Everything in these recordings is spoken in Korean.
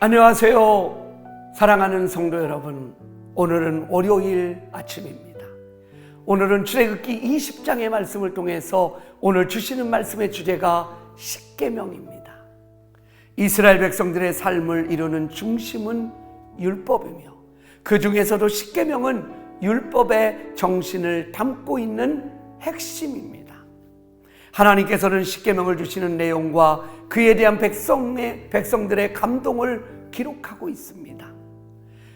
안녕하세요. 사랑하는 성도 여러분. 오늘은 월요일 아침입니다. 오늘은 출애굽기 20장의 말씀을 통해서 오늘 주시는 말씀의 주제가 십계명입니다. 이스라엘 백성들의 삶을 이루는 중심은 율법이며 그 중에서도 십계명은 율법의 정신을 담고 있는 핵심입니다. 하나님께서는 십계명을 주시는 내용과 그에 대한 백성의 백성들의 감동을 기록하고 있습니다.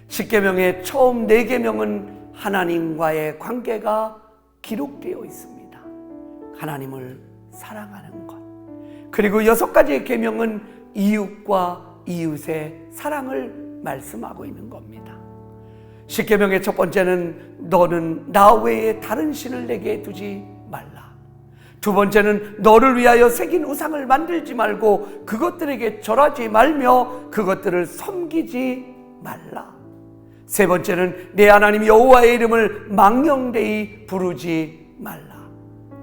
십계명의 처음 네 계명은 하나님과의 관계가 기록되어 있습니다. 하나님을 사랑하는 것. 그리고 여섯 가지의 계명은 이웃과 이웃의 사랑을 말씀하고 있는 겁니다. 십계명의 첫 번째는 너는 나 외에 다른 신을 내게 두지. 두 번째는 너를 위하여 새긴 우상을 만들지 말고 그것들에게 절하지 말며 그것들을 섬기지 말라. 세 번째는 내 하나님 여호와의 이름을 망령되이 부르지 말라.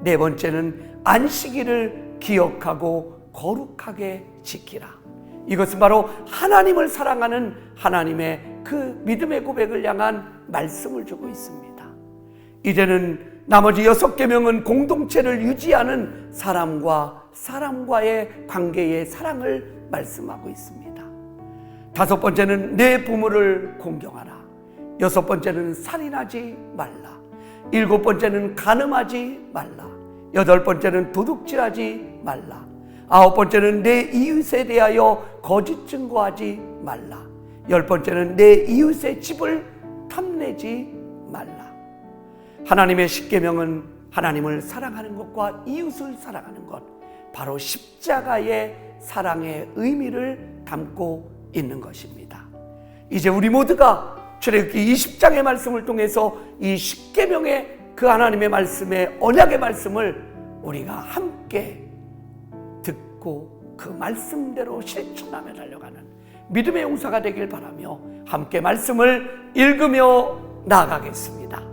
네 번째는 안식일을 기억하고 거룩하게 지키라. 이것은 바로 하나님을 사랑하는 하나님의 그 믿음의 고백을 향한 말씀을 주고 있습니다. 이제는 나머지 여섯 계명은 공동체를 유지하는 사람과 사람과의 관계의 사랑을 말씀하고 있습니다. 다섯 번째는 내 부모를 공경하라. 여섯 번째는 살인하지 말라. 일곱 번째는 간음하지 말라. 여덟 번째는 도둑질하지 말라. 아홉 번째는 내 이웃에 대하여 거짓 증거하지 말라. 열 번째는 내 이웃의 집을 탐내지 말라. 하나님의 십계명은 하나님을 사랑하는 것과 이웃을 사랑하는 것, 바로 십자가의 사랑의 의미를 담고 있는 것입니다. 이제 우리 모두가 출애굽기 20장의 말씀을 통해서 이 십계명의 그 하나님의 말씀의 언약의 말씀을 우리가 함께 듣고 그 말씀대로 실천하며 달려가는 믿음의 용사가 되길 바라며 함께 말씀을 읽으며 나아가겠습니다.